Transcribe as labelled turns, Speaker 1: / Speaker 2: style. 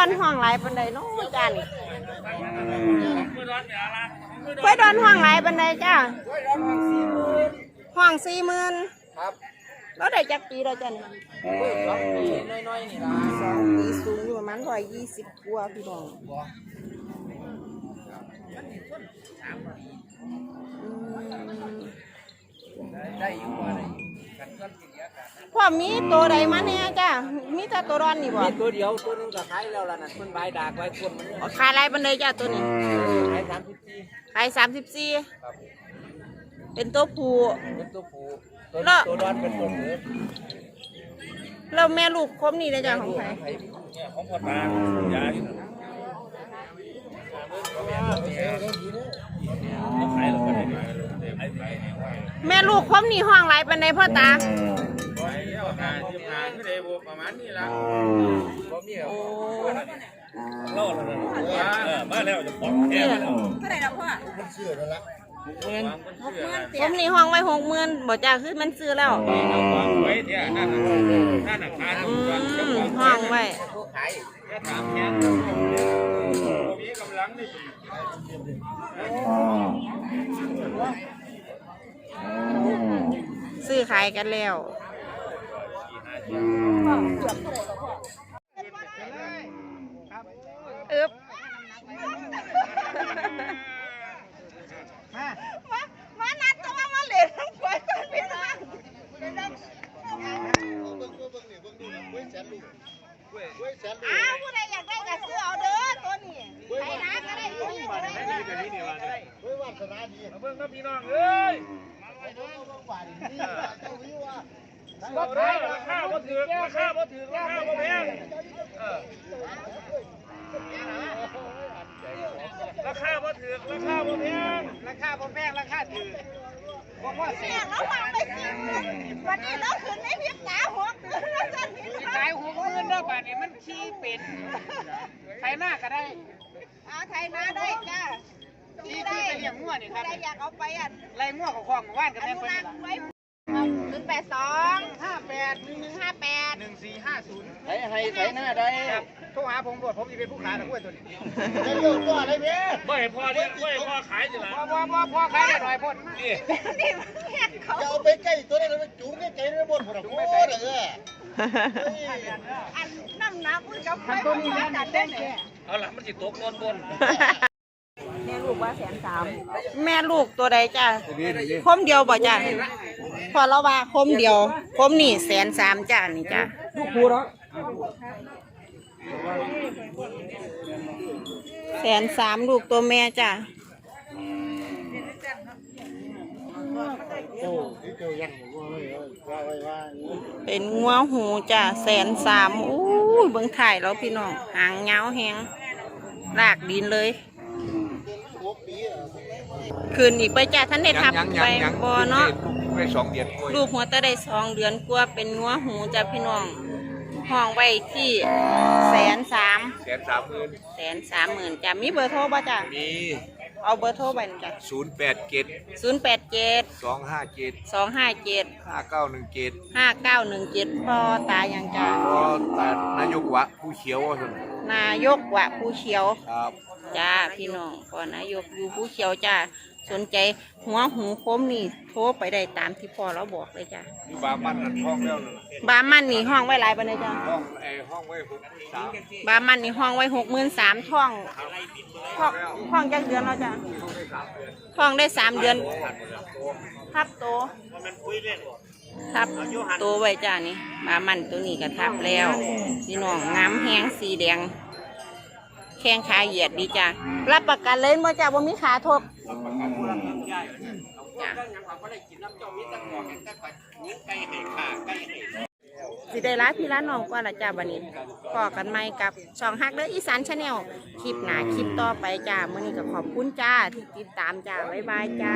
Speaker 1: อนห้องหลายปันใดเนาะจ้านี่ควายดอนห้องหลายปันใดจ้าห้องสี่หมื่น
Speaker 2: ครับ
Speaker 1: แล้วได้จักปีแล้วจ้านี่
Speaker 2: สองปีน้อยๆนี่ล่ะ
Speaker 1: สองปีสูงอยู่ประมาณร้อยยี่สิบกว่าพี่น้องอืม
Speaker 2: ได้อยู่บ่ได้ กันก้อนสิเดียวกัน
Speaker 1: พ่อมีตัวใดมาเนี่ยจ้ามีแต่ตัวร้อนนี่บ่
Speaker 2: มีตัวเดียวตัวหนึงก็ขายแล้วล่ะนั่นเพิ่นใบดากไว้คนมัน
Speaker 1: เอาขายไรบันไดจ้าตัวนี้
Speaker 2: ขายสามสิบสี่
Speaker 1: ขายสามสิบสี่
Speaker 2: ครับ
Speaker 1: เป็นตัวผู้
Speaker 2: เป็นตัวผู้ตัว
Speaker 1: แล้ว
Speaker 2: ตัวดอนเป็นตัวหมู
Speaker 1: แล้วแม่ลูกคมนี่นะจ้าของใคร
Speaker 2: เนี่ยของพ่อตายาอยู่นั่นขายแล้วก็ได้ ขายไปเนี่ยไว้
Speaker 1: แม่ลูกคมนี่ห้องไรบันไดพ่อตา
Speaker 2: ไว้แล้วหาที่หาที่ได้บ่ประมาณนี้ล่ะบ่มี
Speaker 1: โอ้
Speaker 2: โลดแล้วเออมาแล้วจะของแท้แล้ว
Speaker 3: เท่าไหร่แล้วพ่อ
Speaker 2: มันเชื่อแล้วล่ะมันเชื่อแล้ว
Speaker 1: คมนี่ห้องไว้หกหมื่นบ่จ้าคือมันซื้อแล้ว
Speaker 2: เอาวางไว้ที่นั่นน่ะนั่นน่ะขา
Speaker 1: อื
Speaker 2: ต้องวาง
Speaker 1: มห้องไว้
Speaker 2: ผู้ขายแค่ถามแค่มีกำลังนี่
Speaker 1: ซื้อขายกันแล้วอึบมามานัดตัวมาเหลวทั้งควายกันพี่น้องอ้าวผู้ใดอยากได้ก็ซื้อเอาเด้อตัวนี้ใครนะก็ได้ตัวนี้ก็ได้
Speaker 2: เบิ่งกับพี่น้องเอ้ย บ่ขายราคาบ่ถือราคาบ่ถือราคาบ่แพงราคาบ่ถือราคาบ่แพงราคาบ่แพงราคาถือบ่พอสิ
Speaker 1: เนี่ยเราฟังไปสิวันนี้เราขึ้นในพริบตาหัวเตือนแล้วจะมี
Speaker 4: ขายหกหมื่นเด้อบาทนี่มันขี้เป็ดไถหน้าก็ได้
Speaker 1: เอาไทยหน้าได้จ้า
Speaker 4: ที่
Speaker 1: ที่
Speaker 4: ที่
Speaker 1: ได้
Speaker 4: ไปเลี้ยงงัวนี่ครับ
Speaker 1: ได้อยากเอาไปอะ
Speaker 4: ไล่งัวของของว่านกับ
Speaker 1: อ
Speaker 4: แม่
Speaker 1: นุ
Speaker 4: เพิ่น
Speaker 1: รั
Speaker 4: นี่
Speaker 1: ก
Speaker 4: ล่ะ
Speaker 1: ษ์ไว้หนึ่งแปดสอง
Speaker 4: ห้าแปด
Speaker 1: หนึ่งหนึ่งห้าแปด
Speaker 4: หนึ่งสี่ห้าศูนย์
Speaker 2: ให้ให้ใส่หน้าได้
Speaker 4: ครับโทรหาผมรวดผมจะเป็นผู้ขายตะกล้วยตัวนี้
Speaker 2: ได้เรื่องตัวอะไรเบ้บ่ให้พ่อเลี้ยงบ่ให้พ่อขายจิล่ะ
Speaker 4: พ่อพ่อพ่อพ่อขายได้หน่อยพ่น
Speaker 2: นี่
Speaker 1: นี่มันแค่เขา
Speaker 2: จะเอาไปใกล้ตัวนี้แล้วไปจุงใกล้ๆในบนพุ่นน่ะโอ้เด้อ
Speaker 1: อันน้ำหนักมันกับไปตัวนี้กันได้เนี่ย
Speaker 2: เอาล่ะมันสิตกนอนบน
Speaker 1: แม่ ลูกว่าแสนสามแม่ลูกตัวใดจ้าคมเดียวบ่จ้าพอเราว่าคมเดียวคมนี่แสนสามจ้านี่จ้า
Speaker 2: ลูกครูเนาะ
Speaker 1: แสนสามลูกตัวแม่จ้า
Speaker 2: โอ้ที่เจ้ายังว่าไว้ว่าไว้ว่า
Speaker 1: เป็นงัวหูจ้าแสนสามอู้ยเบิ่งถ่ายแล้วพี่น้องหางเงาวแหงลากดินเลย คืนอีกไปจ้าท่านได้ทับไปบอเนาะ
Speaker 2: ไปสองเดือนกล้วย
Speaker 1: ลูกหัวตะได้สองเดือนกว่าเป็นงัวหูจ้าพี่น้องห้องไว้ที่แสนสาม
Speaker 2: แสนสามหมื่น
Speaker 1: แสนสามหมื่นจ้ามีเบอร์โทรบ่จ้า
Speaker 2: มี
Speaker 1: เอาเบอร์โทรไปจ้า
Speaker 2: ศูนย์แปดเจ็ด
Speaker 1: ศูนย์แปดเจ็ด
Speaker 2: สองห้าเจ็ด
Speaker 1: สองห้าเจ็ด
Speaker 2: ห้าเก้าหนึ่งเจ็ด
Speaker 1: ห้าเก้าหนึ่งเจ็ดพ่อตายังจ้า
Speaker 2: ก็แต่นายกวะผู้เขียวว่าซั่น
Speaker 1: นายกวะผู้เขียว
Speaker 2: ครับ
Speaker 1: จ้าพี่น้องก่อนนายกอยู่ผู้เขียวจ้าสนใจหัวหูคมนี่โทรไปได้ตามที่พ่อเราบอกเลยจ้า
Speaker 2: อยู่บางมันนั่นห้องแล้วนั่นน่ะ
Speaker 1: บามันนี่ห้องไว้หลายปานใดจ้า
Speaker 2: ห้องไอ้ห้องไว้หกสาม
Speaker 1: บามันนี่ห้องไว้หกหมื่นสามท่องท่องท่องจักเดือนแล้วจ้าท่องได้สามเดือนทับโตทับโตไว้จ้านี่บามันตัวนี้ก็ทับแล้วพี่น้องงามแห้งสีแดง แข้งขาเหยียดดีจ้ารับประกันเลยว่าจ้าว่ามีขาทบจ้ะสิได้ร้านพี่ร้านน้องกว่าละจ้าบันนี้พอกันไหมกับช่องฮักเด้ออีสานชาแนลคลิปหนาคลิปต่อไปจ้ามื่อนี้ก็ขอบคุณจ้าที่ติดตามจ้าบ๊ายบายจ้า